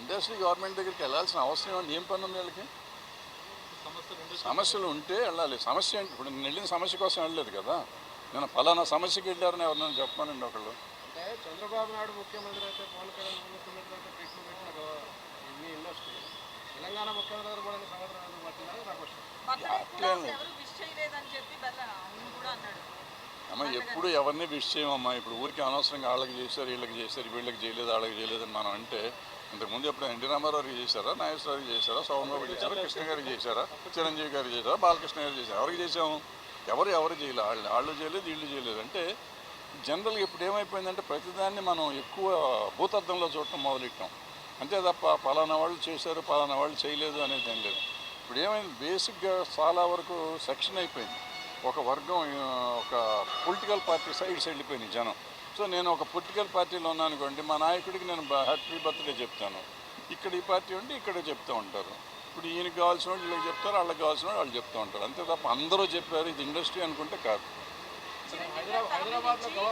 Industry government దగ్గరికి వెళ్ళాల్సిన అవసరం ఏమండి ఏం పని ఉంది వీళ్ళకి? సమస్యలు ఉంటే వెళ్ళాలి. సమస్య ఏంటి? ఇప్పుడు నేను వెళ్ళిన సమస్య కోసం వెళ్ళలేదు కదా. నేను ఫలానా సమస్యకి వెళ్ళారని ఎవరినైనా చెప్పానండి ఒకళ్ళు. అంటే చంద్రబాబు నాయుడు ముఖ్యమంత్రి అయితే పవన్ కళ్యాణ్ ముఖ్యమంత్రి అయితే ట్రీట్లు పెట్టిన ఇన్ని ఇండస్ట్రీ తెలంగాణ ముఖ్యమంత్రి గారు కూడా సంవత్సరాలు పట్టిందని నా క్వశ్చన్ అట్లే ఎవరు విష్ చేయలేదని చెప్పి బల్ల అవును కూడా అన్నాడు అమ్మ ఎప్పుడు ఎవరిని విష్ చేయమమ్మా? ఇప్పుడు ఊరికి అనవసరంగా వాళ్ళకి చేశారు వీళ్ళకి చేశారు వీళ్ళకి చేయలేదు వాళ్ళకి చేయలేదు అని మనం అంటే ఇంతకుముందు ఎప్పుడు ఎన్టీ రామారావు గారికి చేశారా నాగేశ్వరరావుకి చేశారా సోమన్ బాబు చేశారా కృష్ణ గారికి చేశారా చిరంజీవి గారు చేశారా బాలకృష్ణ గారు చేశారు? ఎవరికి చేసాము ఎవరు ఎవరు చేయలేదు వాళ్ళు వాళ్ళు చేయలేదు వీళ్ళు చేయలేదు. అంటే జనరల్గా ఇప్పుడు ఏమైపోయిందంటే ప్రతిదాన్ని మనం ఎక్కువ భూతార్థంలో చూడటం మొదలెట్టాం. అంతే తప్ప పలానా వాళ్ళు చేశారు పలానా వాళ్ళు చేయలేదు అనేది ఏం లేదు. ఇప్పుడు ఏమైంది? బేసిక్గా చాలా వరకు సెక్షన్ అయిపోయింది. ఒక వర్గం ఒక పొలిటికల్ పార్టీ సైడ్స్ వెళ్ళిపోయినాయి జనం. సో నేను ఒక పొలిటికల్ పార్టీలో ఉన్నాను అనుకోండి మా నాయకుడికి నేను హ్యాపీ బర్త్డే చెప్తాను. ఇక్కడ ఈ పార్టీ ఉంటే ఇక్కడే చెప్తూ ఉంటారు. ఇప్పుడు ఈయనకి కావాల్సిన వాళ్ళు వీళ్ళకి చెప్తారు వాళ్ళకి కావాల్సిన వాళ్ళు వాళ్ళు చెప్తూ ఉంటారు. అంతే తప్ప అందరూ చెప్పారు ఇది ఇండస్ట్రీ అనుకుంటే కాదు. హైదరాబాద్